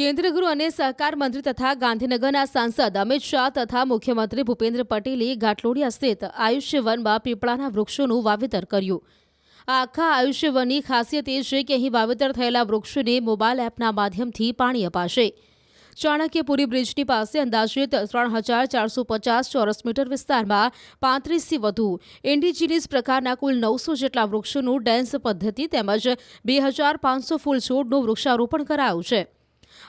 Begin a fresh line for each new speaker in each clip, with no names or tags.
કેન્દ્રીય ગૃહ અને સહકાર મંત્રી તથા ગાંધીનગરના સાંસદ અમિત શાહ તથા મુખ્યમંત્રી ભૂપેન્દ્ર પટેલે ઘાટલોડિયા સ્થિત આયુષ્ય વનમાં પીપળાના વૃક્ષોનું વાવેતર કર્યું. આખા આયુષ્ય વનની ખાસિયત એ છે કે અહીં વાવેતર થયેલા વૃક્ષોને મોબાઈલ એપના માધ્યમથી પાણી અપાશે. ચાણક્યપુરી બ્રિજની પાસે અંદાજિત ત્રણ હજાર ચારસો પચાસ ચોરસ મીટર વિસ્તારમાં પાંત્રીસથી વધુ ઇન્ડિજિનિયસ પ્રકારના કુલ નવસો જેટલા વૃક્ષોનું ડેન્સ પદ્ધતિ તેમજ બે હજાર પાંચસો ફૂલ છોડનું વૃક્ષારોપણ કરાયું છે.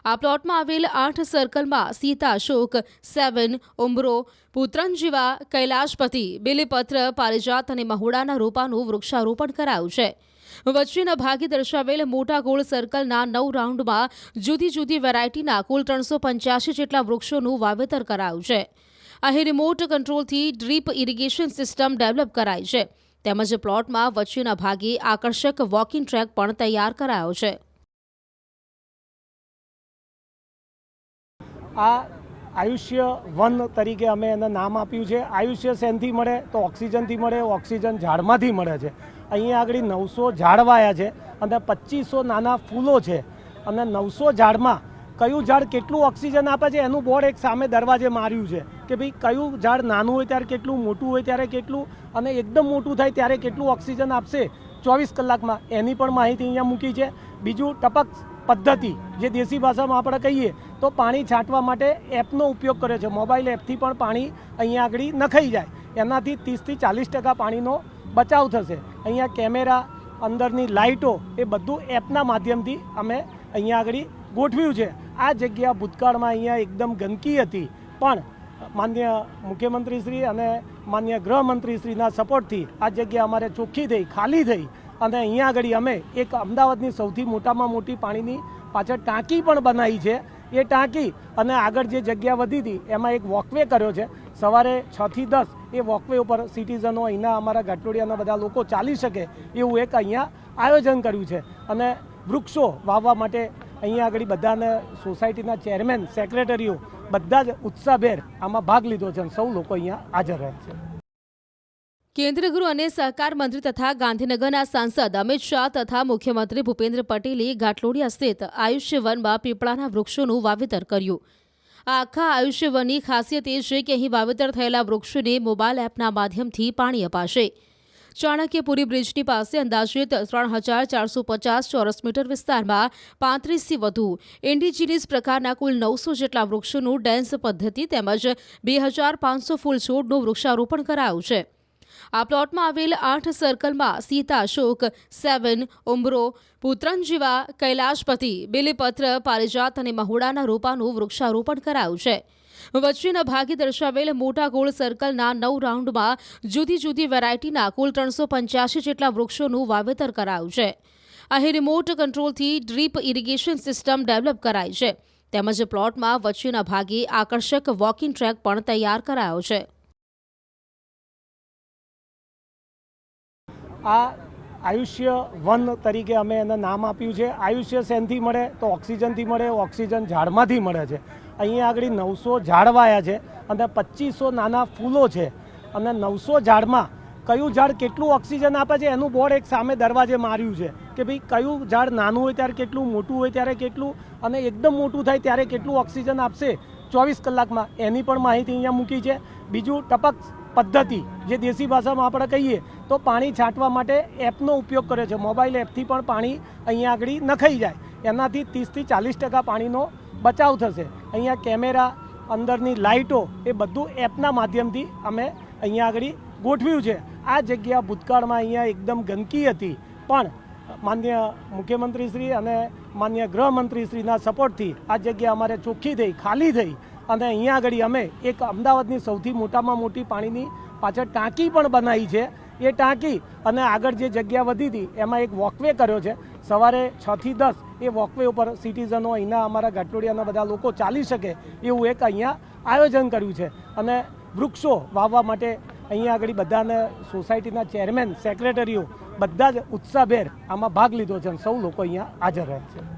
આ પ્લોટમાં આવેલ આઠ સર્કલમાં સીતા અશોક, સેવન, ઉમરો પુત્રન જેવા કૈલાશપતિ, બિલીપત્ર, પારિજાત અને મહુડાના રોપાનું વૃક્ષારોપણ કરાયું છે. વચ્ચેના ભાગે દર્શાવેલ મોટા ગોળ સર્કલના નવ રાઉન્ડમાં જુદી જુદી વેરાયટીના કુલ ત્રણસો પંચ્યાસી જેટલા વૃક્ષોનું વાવેતર કરાયું છે. અહીં રિમોટ કંટ્રોલથી ડ્રીપ ઇરિગેશન સિસ્ટમ ડેવલપ કરાઈ છે. તેમજ પ્લોટમાં વચ્ચેના ભાગે આકર્ષક વોકિંગ ટ્રેક પણ તૈયાર કરાયો છે.
આ આયુષ્ય વન તરીકે અમે એને નામ આપ્યું છે. આયુષ્ય શેનથી મળે તો ઓક્સિજનથી મળે, ઓક્સિજન ઝાડમાંથી મળે છે. અહીંયા આગળ નવસો ઝાડ વાયા છે અને પચીસો નાના ફૂલો છે. અને નવસો ઝાડમાં કયું ઝાડ કેટલું ઓક્સિજન આપે છે એનું બોર્ડ એક સામે દરવાજે માર્યું છે કે ભાઈ કયું ઝાડ નાનું હોય ત્યારે કેટલું, મોટું હોય ત્યારે કેટલું અને એકદમ મોટું થાય ત્યારે કેટલું ઓક્સિજન આપશે ચોવીસ કલાકમાં એની પણ માહિતી અહીંયા મૂકી છે. બીજું ટપક પદ્ધતિ, જે દેશી ભાષામાં આપણે કહીએ, તો પાણી છાંટવા માટે એપનો ઉપયોગ કરે છે. મોબાઈલ એપથી પણ પાણી અહીંયા આગળ નખાઈ જાય. એનાથી ત્રીસથી ચાલીસ ટકા પાણીનો બચાવ થશે. અહીંયા કેમેરા, અંદરની લાઇટો, એ બધું એપના માધ્યમથી અમે અહીંયા આગળ ગોઠવ્યું છે. આ જગ્યા ભૂતકાળમાં અહીંયા એકદમ ગંદકી હતી. પણ માન્ય મુખ્યમંત્રીશ્રી અને માન્ય ગૃહમંત્રીશ્રીના સપોર્ટથી આ જગ્યા અમારે ચોખ્ખી થઈ, ખાલી થઈ. અને અહીંયા આગળ અમે એક અમદાવાદની સૌથી મોટામાં મોટી પાણીની પાછળ ટાંકી પણ બનાવી છે. એ ટાંકી અને આગળ જે જગ્યા વધી હતી, એમાં એક વોકવે કર્યો છે. સવારે છથી દસ એ વોકવે ઉપર સિટીઝનો અહીંના અમારા ઘાટલોડિયાના બધા લોકો ચાલી શકે એવું એક અહીંયા આયોજન કર્યું છે. અને વૃક્ષો વાવવા માટે અહીંયા આગળ બધાને સોસાયટીના ચેરમેન, સેક્રેટરીઓ બધા જ ઉત્સાહભેર આમાં ભાગ લીધો છે અને સૌ લોકો અહીંયા હાજર રહે છે.
કેન્દ્રીય ગૃહ અને સહકાર મંત્રી તથા ગાંધીનગરના સાંસદ અમિત શાહ તથા મુખ્યમંત્રી ભૂપેન્દ્ર પટેલે ઘાટલોડિયા સ્થિત આયુષ્ય વનમાં પીપળાના વૃક્ષોનું વાવેતર કર્યું. આખા આયુષ્ય વનની ખાસિયત એ છે કે અહીં વાવેતર થયેલા વૃક્ષોને મોબાઈલ એપના માધ્યમથી પાણી અપાશે. ચાણક્યપુરી બ્રિજની પાસે અંદાજિત ત્રણ હજાર ચારસો પચાસ ચોરસ મીટર વિસ્તારમાં પાંત્રીસથી વધુ ઇન્ડિજિનિયસ પ્રકારના કુલ નવસો જેટલા વૃક્ષોનું ડેન્સ પદ્ધતિ તેમજ બે હજાર પાંચસો ફૂલ છોડનું વૃક્ષારોપણ કરાયું છે. આ પ્લોટમાં આવેલ આઠ સર્કલમાં સીતા શોક સેવન, ઉમરો, પુત્રંજીવા, કૈલાશપતિ, બિલીપત્ર, પારિજાત અને મહુડાના રોપાનું વૃક્ષારોપણ કરાયું છે. વચ્ચેના ભાગે દર્શાવેલ મોટા ગોળ સર્કલના નવ રાઉન્ડમાં જુદી જુદી વેરાયટીના કુલ ત્રણસો પંચ્યાસી જેટલા વૃક્ષોનું વાવેતર કરાયું છે. અહીં રિમોટ કંટ્રોલથી ડ્રીપ ઇરિગેશન સિસ્ટમ ડેવલપ કરાઈ છે. તેમજ પ્લોટમાં વચ્ચેના ભાગે આકર્ષક વોકિંગ ટ્રેક પણ તૈયાર કરાયો છે.
આ આયુષ્ય વન તરીકે અમે એને નામ આપ્યું છે. આયુષ્ય શેનથી મળે તો ઓક્સિજનથી મળે, ઓક્સિજન ઝાડમાંથી મળે છે. અહીંયા આગળ નવસો ઝાડ વાયા છે અને પચીસો નાના ફૂલો છે. અને નવસો ઝાડમાં કયું ઝાડ કેટલું ઓક્સિજન આપે છે એનું બોર્ડ એક સામે દરવાજે માર્યું છે કે ભાઈ કયું ઝાડ નાનું હોય ત્યારે કેટલું, મોટું હોય ત્યારે કેટલું અને એકદમ મોટું થાય ત્યારે કેટલું ઓક્સિજન આપશે ચોવીસ કલાકમાં એની પણ માહિતી અહીંયા મૂકી છે. બીજું ટપક પદ્ધતિ, જે દેશી ભાષામાં આપણે કહીએ, તો પાણી છાંટવા માટે એપનો ઉપયોગ કરે છે. મોબાઈલ એપથી પણ પાણી અહીંયા આગળ નખાઈ જાય. એનાથી ત્રીસથી ચાલીસ ટકા પાણીનો બચાવ થશે. અહીંયા કેમેરા, અંદરની લાઇટો, એ બધું એપના માધ્યમથી અમે અહીંયા આગળ ગોઠવ્યું છે. આ જગ્યા ભૂતકાળમાં અહીંયા એકદમ ગંદકી હતી. પણ માન્ય મુખ્યમંત્રીશ્રી અને માન્ય ગૃહમંત્રીશ્રીના સપોર્ટથી આ જગ્યા અમારે ચોખ્ખી થઈ, ખાલી થઈ. અને અહીંયા આગળ અમે એક અમદાવાદની સૌથી મોટામાં મોટી પાણીની પાછળ ટાંકી પણ બનાવી છે. એ ટાંકી અને આગળ જે જગ્યા વધી હતી, એમાં એક વોકવે કર્યો છે. સવારે છથી દસ એ વોકવે ઉપર સિટીઝનો અહીંના અમારા ઘાટલોડિયાના બધા લોકો ચાલી શકે એવું એક અહીંયા આયોજન કર્યું છે. અને વૃક્ષો વાવવા માટે અહીંયા આગળ બધાને સોસાયટીના ચેરમેન, સેક્રેટરીઓ બધા જ ઉત્સાહભેર આમાં ભાગ લીધો છે અને સૌ લોકો અહીંયા હાજર રહે છે.